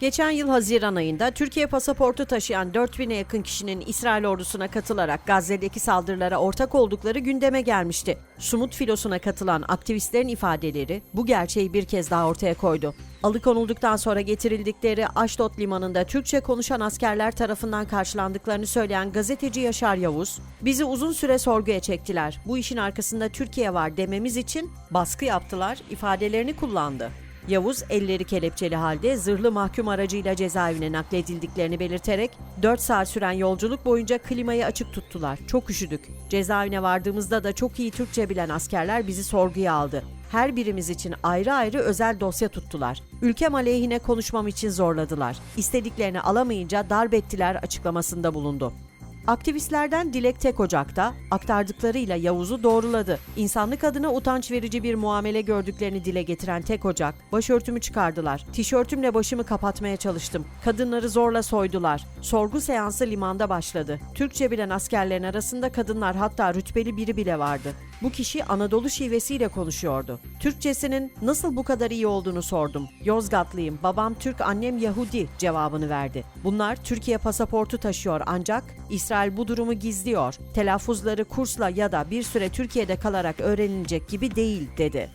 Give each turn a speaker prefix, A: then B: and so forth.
A: Geçen yıl Haziran ayında Türkiye pasaportu taşıyan 4000'e yakın kişinin İsrail ordusuna katılarak Gazze'deki saldırılara ortak oldukları gündeme gelmişti. Sumut filosuna katılan aktivistlerin ifadeleri bu gerçeği bir kez daha ortaya koydu. Alıkonulduktan sonra getirildikleri Aşdod limanında Türkçe konuşan askerler tarafından karşılandıklarını söyleyen gazeteci Yaşar Yavuz, bizi uzun süre sorguya çektiler. Bu işin arkasında Türkiye var dememiz için baskı yaptılar ifadelerini kullandı. Yavuz elleri kelepçeli halde zırhlı mahkum aracıyla cezaevine nakledildiklerini belirterek 4 saat süren yolculuk boyunca klimayı açık tuttular. Çok üşüdük. Cezaevine vardığımızda da çok iyi Türkçe bilen askerler bizi sorguya aldı. Her birimiz için ayrı ayrı özel dosya tuttular. Ülkem aleyhine konuşmam için zorladılar. İstediklerini alamayınca darp ettiler açıklamasında bulundu. Aktivistlerden Dilek Tek Ocak'ta aktardıklarıyla Yavuz'u doğruladı. İnsanlık adına utanç verici bir muamele gördüklerini dile getiren Tek Ocak, başörtümü çıkardılar. Tişörtümle başımı kapatmaya çalıştım. Kadınları zorla soydular. Sorgu seansı limanda başladı. Türkçe bilen askerlerin arasında kadınlar hatta rütbeli biri bile vardı. Bu kişi Anadolu şivesiyle konuşuyordu. Türkçesinin nasıl bu kadar iyi olduğunu sordum. Yozgatlıyım, babam Türk, annem Yahudi cevabını verdi. Bunlar Türkiye pasaportu taşıyor ancak İsrail bu durumu gizliyor. Telaffuzları kursla ya da bir süre Türkiye'de kalarak öğrenilecek gibi değil dedi.